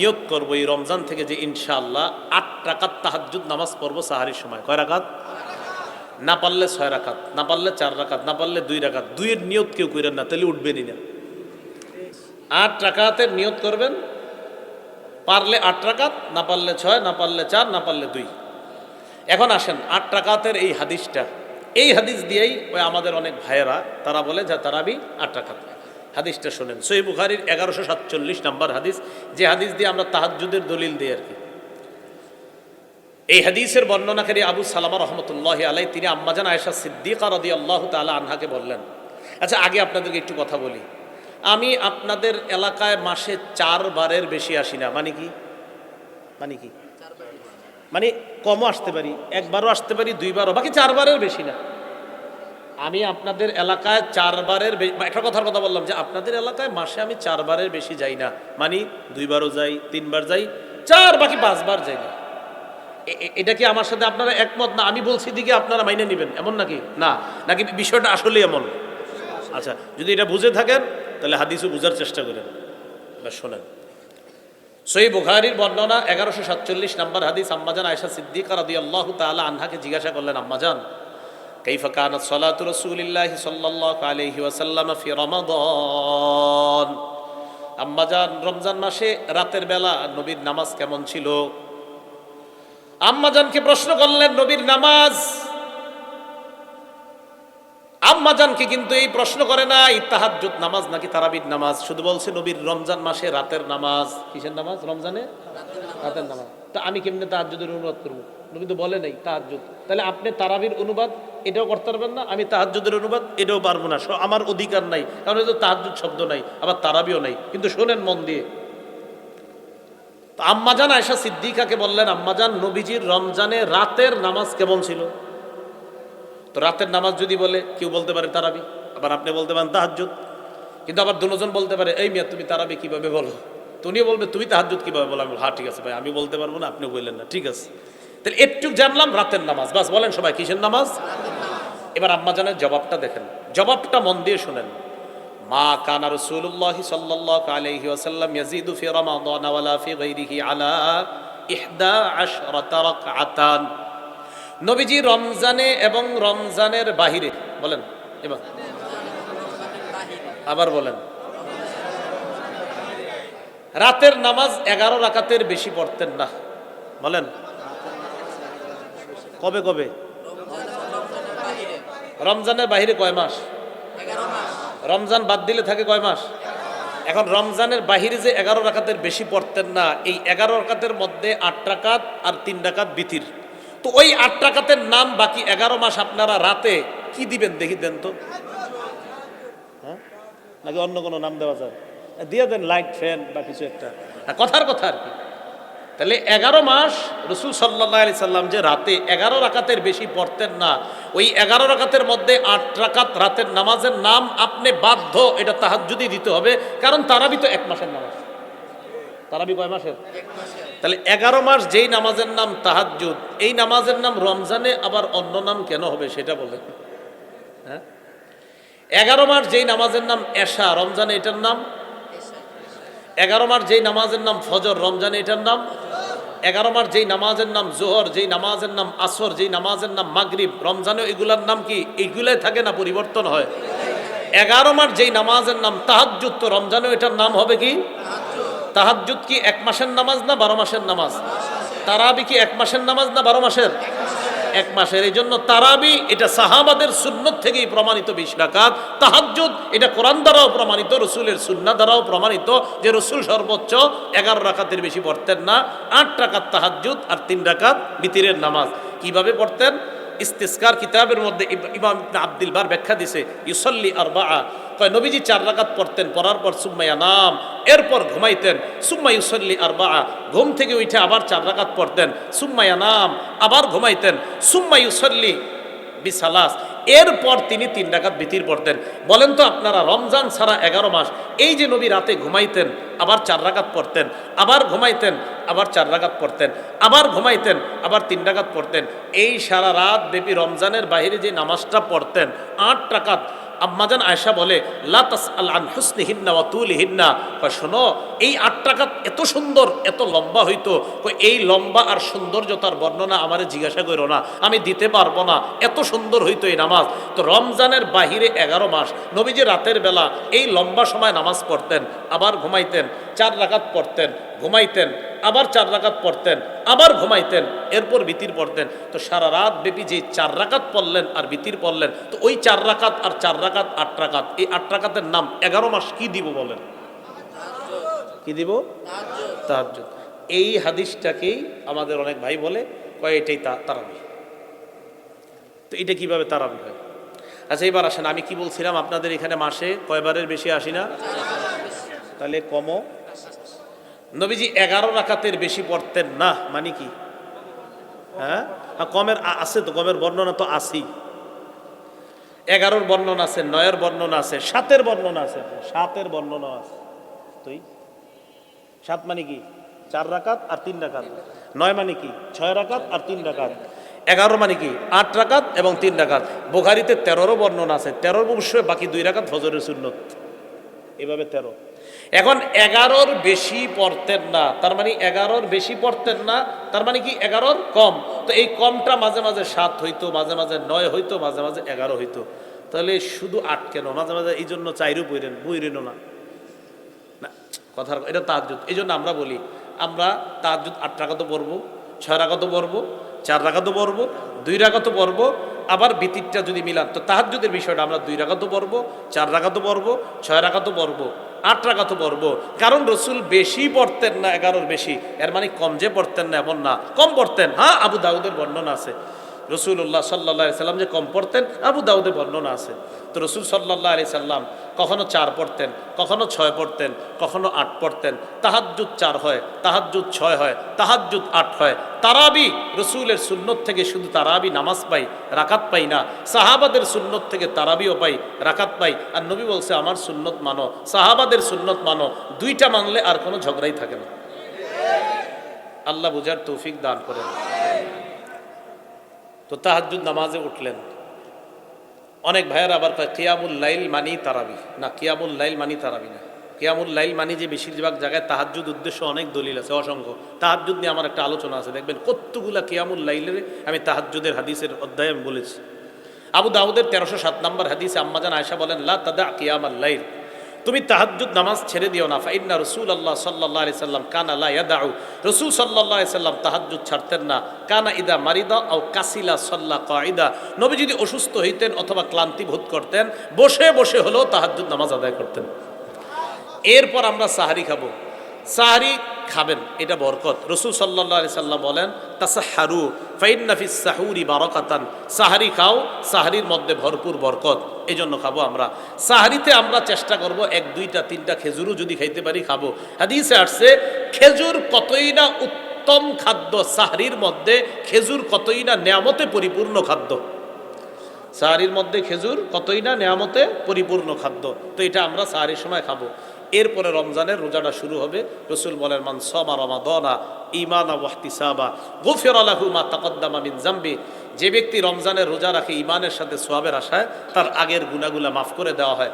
নিয়োগ করব এই রমজান থেকে যে ইনশাআল্লাহ আট রাকাত তাহাজ্জুদ নামাজ পড়ব সাহারির সময়। কয় রাকাত? না পারলে ছয় রাকাত, না পারলে চার রাকাত, না পারলে দুই রাকাত। দুইয়ের নিয়ত কেউ করেন না, তাহলে উঠবেনই না। আট রাকাতের নিয়ত করবেন, পারলে আট রাকাত, না পারলে ছয়, না পারলে চার, না পারলে দুই। এখন আসেন, আট রাকাতের এই হাদিসটা। এই হাদিস দিয়েই ওই আমাদের অনেক ভাইয়েরা, তারা বলে যে তারাবি আট রাকাত। হাদিসটা শোনেন। সই বুখারির এগারোশো সাতচল্লিশ নাম্বার হাদিস, যে হাদিস দিয়ে আমরা তাহাজ্জুদের দলিল দিই আর কি। এই হাদিসের বর্ণনাকারী আবু সালামা রহমতুল্লাহ আলাই তিনি আম্মাজান আয়েশা সিদ্দিকা রদি আল্লাহ তালা আনহাকে বললেন আচ্ছা আগে আপনাদেরকে একটু কথা বলি। আমি আপনাদের এলাকায় মাসে চারবারের বেশি আসি না। মানে কি? মানে কি? মানে কমও আসতে পারি, একবারও আসতে পারি, দুইবারও। বাকি চারবারের বেশি না। আমি আপনাদের এলাকায় চারবারের একটা কথার কথা বললাম যে আপনাদের এলাকায় মাসে আমি চারবারের বেশি যাই না। মানে দুইবারও যাই, তিনবার যাই, চার বাকি পাঁচবার যাই না। এটা কি আমার সাথে আপনারা একমত? না, আমি বলছি দিকে আপনারা মাইনে নেবেন। এমন নাকি? না, নাকি বিষয়টা আসলে এমন? আচ্ছা যদি এটা বুঝে থাকেন, তাহলে হাদিসও বুঝার চেষ্টা করেন। এবার শোনেন। সই বুখারির বর্ণনা, এগারোশো সাতচল্লিশ নাম্বার হাদিস, আম্মাজান আয়সা সিদ্দিকা রাদি আল্লাহ তালা আনহাকে জিজ্ঞাসা করলেন, আম্মাজান كيف كانت صلاة رسول الله صلى الله عليه وسلم في رمضان আম্মাজান রমজান মাসে রাতের বেলা নবীর নামাজ কেমন ছিল আম্মাজানকে প্রশ্ন করলেন নবীর নামাজ আম্মাজানকে কিন্তু এই প্রশ্ন করে না ইত্তাহাজ্জুদ নামাজ নাকি তারাবির নামাজ শুধু বলছে নবীর রমজান মাসে রাতের নামাজ কিসের নামাজ রমজানে রাতের নামাজ তো আমি কেমনে তাহাজ্জুদের অনুবাদ করব নবী তো বলে নাই তাহাজ্জুদ তাহলে আপনি তারাবির অনুবাদ এটাও করতে পারবেন না, আমি তাহাজ্জুদের অনুবাদ এটাও পারব না। আমার অধিকার নাই, কারণ এটা তাহাজ্জুদ শব্দ নাই, আবার তারাবিও নাই। কিন্তু শোনেন মন দিয়ে। আম্মাজান আয়সা সিদ্দিকাকে বললেন, আম্মাজান, নবীজির রমজানে রাতের নামাজ কেমন ছিল? তো রাতের নামাজ যদি বলে, কেউ বলতে পারে তারাবি, আবার আপনি বলতে পারেন তাহাজ্জুদ। কিন্তু আবার দুজন বলতে পারে, এই মিয়া, তুমি তারাবি কীভাবে বলো? তো উনিও বলবে, তুমি তাহাজ্জুদ কীভাবে বলো? আমি হ্যাঁ ঠিক আছে ভাই, আমি বলতে পারব না আপনি বললেন না, ঠিক আছে। তাহলে একটু জানলাম রাতের নামাজ, বাস বলেন সবাই, কিসের নামাজ? এবার আম্মাজানের জবাবটা দেখেন। জবাবটা মন দিয়ে শুনেন। মা কানা রাসূলুল্লাহ সাল্লাল্লাহু আলাইহি ওয়াসাল্লাম ইয়াজিদু ফি রমাদান ওয়ালা ফি গায়রিহি আলা 11 রাকআতান নবীজি রমজানে এবং রমজানের বাহিরে, বলেন, এবার। আবার বলেন। রাতের নামাজ এগারো রাকাতের বেশি পড়তেন না, বলেন। কবে কবে? রমজানের বাহিরে কয় মাস? রমজান বাদ দিলে থাকে কয় মাস? এখন রমজানের বাহিরে যে এগারো রাকাতের বেশি পড়তেন না, এই এগারো রাকাতের মধ্যে আট রাকাত আর তিন রাকাত বিতির। তো ওই আট রাকাতের নাম বাকি এগারো মাস আপনারা রাতে কি দিবেন দেখি দেন তো। হ্যাঁ? নাকি অন্য কোনো নাম দেওয়া যায়? দিয়ে দেন লাইট, ফ্যান বা কিছু একটা। কথার কথা আর কি। তাহলে এগারো মাস রসুল সাল্লাহ আলি সাল্লাম যে রাতে এগারো রাকাতের বেশি পড়তেন না ওই এগারো রাকাতের মধ্যে আট রাকাত রাতের নামাজের নাম আপনি বাধ্য এটা তাহাজ্জুদি দিতে হবে, কারণ তারাবি তো এক মাসের নামাজ। তারাবি কয় মাসের? তাহলে এগারো মাস যেই নামাজের নাম তাহাজ্জুদ, এই নামাজের নাম রমজানে আবার অন্য নাম কেন হবে সেটা বলেন। হ্যাঁ? এগারো মাস যেই নামাজের নাম এশা, রমজানে এটার নাম? এগারো মাস যেই নামাজের নাম ফজর, রমজানে এটার নাম? এগারো মাস যেই নামাজের নাম জোহর, যেই নামাজের নাম আসর, যেই নামাজের নাম মাগরিব রমজানে এগুলার নাম কি? এইগুলাই থাকে না, পরিবর্তন হয়। এগারো মাস যেই নামাজের নাম তাহাজুত তো রমজানেও এটার নাম হবে কি? তাহাজুত কি এক মাসের নামাজ না বারো মাসের নামাজ? তারাবি কি এক মাসের নামাজ না বারো মাসের? এক মাসের এই জন্য তারাবি, এটা সাহাবাদের সুন্নত থেকেই প্রমাণিত বিশ রাকাত। তাহাজ্জুদ, এটা কোরআন দ্বারাও প্রমাণিত, রসুলের সুন্না দ্বারাও প্রমাণিত যে রসুল সর্বোচ্চ এগারো রাকাতের বেশি পড়তেন না, আট রাকাত তাহাজ্জুদ আর তিন রাকাত বিতিরের নামাজ। কীভাবে পড়তেন? ইস্তিস্কার কিতাবের মধ্যে ইমাম আব্দুল বার ব্যাখ্যা দিছে, ইউসল্লি আর বা কয়, নবীজি চার রাকাত পড়তেন, পড়ার পর সুম্মাইয়া নাম এরপর ঘুমাইতেন, সুম্মা ইউসল্লি আর বা ঘুম থেকে উঠে আবার চার রাকাত পড়তেন সুম্মাইয়া নাম আবার ঘুমাইতেন, সুম্মা ইউসল্লি বিসালাস। এরপর তিনি তিন ডাকাত বিতির পড়তেন বলেন তো আপনারা, রমজান ছাড়া এগারো মাস, এই যে নবী রাতে ঘুমাইতেন, আবার চার রাকাত পড়তেন, আবার ঘুমাইতেন, আবার চার রাকাত পড়তেন, আবার ঘুমাইতেন, আবার তিন ডাকাত পড়তেন। এই সারা রাত ব্যাপী রমজানের বাইরে যে নামাজটা পড়তেন, আট রাকাত আম্মাজান আয়সা বলে, লা তাস আল আন হুসনি হিন্না ওয়া তুলি হিন্না শোনো, এই আট টাকা এত সুন্দর, এত লম্বা হইতো। এই লম্বা আর সৌন্দর্যতার বর্ণনা আমারে জিজ্ঞাসা করো না। আমি দিতে পারব না। এত সুন্দর হইতো এই নামাজ। তো রমজানের বাহিরে এগারো মাস নবীজি রাতের বেলা এই লম্বা সময় নামাজ পড়তেন, আবার ঘুমাইতেন, চার রাকাত পড়তেন, ঘুমাইতেন। আবার চার রাকাত পড়তেন, আবার ঘুমাইতেন, এরপর বিতির পড়তেন। তো সারা রাত ব্যাপী যে চার রাকাত পড়লেন আর বিতির পড়লেন, তো ওই চার রাকাত আর চার রাকাত আট রাকাত, এই আট রাকাতের নাম এগারো মাস কি দিব বলেন? কি দিব? তাহাজ্জুদ। এই হাদিসটাকেই আমাদের অনেক ভাই বলে, কয় এটাই তারাবি। তো এটা কীভাবে তারাবি হয়? আচ্ছা এবার আসেন, আমি কি বলছিলাম আপনাদের এখানে মাসে কয়বারের বেশি আসি না? তাহলে কমও নবীজি এগারো রাকাতের বেশি পড়তেন না মানে কি? হ্যাঁ? কমের আছে তো, কমের বর্ণনা তো আছেই। এগারোর বর্ণনা আছে, নয়ের বর্ণনা আছে, সাতের বর্ণনা আছে, সাতের বর্ণনা আছে। তুই? সাত মানে কি? চার রাকাত আর তিন রাকাত। নয় মানে কি? ছয় রাকাত আর তিন রাকাত। এগারো মানে কি? আট রাকাত এবং তিন রাকাত। বোখারিতে তেরোরও বর্ণনা আছে, তেরোর অবশ্যই বাকি দুই রাকাত ফজরের সুন্নত। এভাবে তেরো। এখন এগারোর বেশি পড়তেন না, তার মানে এগারোর বেশি পড়তেন না, তার মানে কি এগারোর কম? তো এই কমটা মাঝে মাঝে সাত হইতো, মাঝে মাঝে নয় হইতো, মাঝে মাঝে এগারো হইতো। তাহলে শুধু আট কেন? মাঝে মাঝে এই জন্য চাইরও বইরেন বইরেনও না। না, কথার এটা তাহাজুদ এই জন্য আমরা বলি, আমরা তাহাজুদ আট টাকা তো পড়ব, ছয় টাকা তো পড়ব, চার টাকা তো পড়ব, দুই টাকা তো পড়ব আবার বিতিরটা যদি মিলান, তো তাহাজুদের বিষয়টা আমরা দুই রাগাতো তো পড়ব, চার রাগাতো পড়ব, ছয় রাগাতো পড়ব, আট রাগাতো পড়ব। কারণ রসুল বেশি পড়তেন না, এগারোর বেশি। এর মানে কম যে পড়তেন না, এমন না। কম পড়তেন। হ্যাঁ আবু দাউদের বর্ণনা আছে। রসুল্লাহ সাল্লাহ সাল্লাম যে কম পড়তেন, আবু দাউদে বর্ণনা আছে। তো রসুল সাল্লাহ আলি সাল্লাম কখনো চার পড়তেন, কখনো ছয় পড়তেন, কখনো আট পড়তেন। তাহাজ্জুদ চার হয়, তাহাজ্জুদ ছয় হয়, তাহাজ্জুদ আট হয়। তারাবি রসুলের সুন্নত থেকে শুধু তারাবি নামাজ পাই, রাকাত পাই না। সাহাবাদের সুন্নত থেকে তারাবিও পাই, রাকাত পাই। আর নবী বলছে, আমার সুন্নত মানো। সাহাবাদের সুন্নত মানো। দুইটা মানলে আর কোনো ঝগড়াই থাকে না। আল্লাহ বুঝার তৌফিক দান করেন। তো তাহাজ্জুদ নামাজে উঠলেন। অনেক ভাইয়ের আবার কয়, কিয়ামুল লাইল মানি তারাবি। না, কিয়ামুল লাইল মানি তারাবি না। কিয়ামুল লাইল মানি যে বেশিরভাগ জায়গায় তাহাজ্জুদ উদ্দেশ্য অনেক দলিল আছে, অসংখ্য। তাহাজ্জুদ নিয়ে আমার একটা আলোচনা আছে, দেখবেন কতগুলা কিয়ামুল লাইলের আমি তাহাজ্জুদের হাদিসের অধ্যায় আমি বলেছি। আবু দাউদের তেরোশো সাত নম্বর হাদিসে আম্মাজান আয়সা বলেন, লা তাদা কিয়ামাল লাইল। তুমি তাহাজুদ নামাজ ছেড়ে দিও না। ফাইন্না রসুল আল্লাহ সাল্লাহ আলি সাল্লাম কানা লাউ রসুল সাল্লাহ সাল্লাম তাহাজুদ ছাড়তেন না। কানা ইদা মারিদা ও কাসিলা সাল্লা কাইদা নবী যদি অসুস্থ হইতেন অথবা ক্লান্তি বোধ করতেন, বসে বসে হলেও তাহাজুদ নামাজ আদায় করতেন। এরপর আমরা সাহারি খাব। সাহারি খাবেন, এটা বরকত। রসুল সাল্লাহ আলি সাল্লাম বলেন তাসাহারু ফাইন্নাফিস সাহুরি বারকাতান। সাহারি খাও, সাহারির মধ্যে ভরপুর বরকত। এই জন্য খাব আমরা। সাহারিতে আমরা চেষ্টা করব এক, দুইটা, তিনটা খেজুরও যদি খাইতে পারি, খাব। হাদিসে আসছে, খেজুর কতই না উত্তম খাদ্য, সাহারির মধ্যে খেজুর কতই না নিয়ামতে পরিপূর্ণ খাদ্য। সাহারির মধ্যে খেজুর কতই না নেয়ামতে পরিপূর্ণ খাদ্য। তো এটা আমরা সাহারির সময় খাব। এরপরে রমজানের রোজাটা শুরু হবে। রসুল বলেন, মান সমা রমাদনা ইমানা ওয়াহতিসাবা গোফের আলাহু মা তাকদ্দামা মিন জাম্বি। যে ব্যক্তি রমজানের রোজা রাখে ইমানের সাথে সোয়াবের আশায়, তার আগের গুণাগুলা মাফ করে দেওয়া হয়।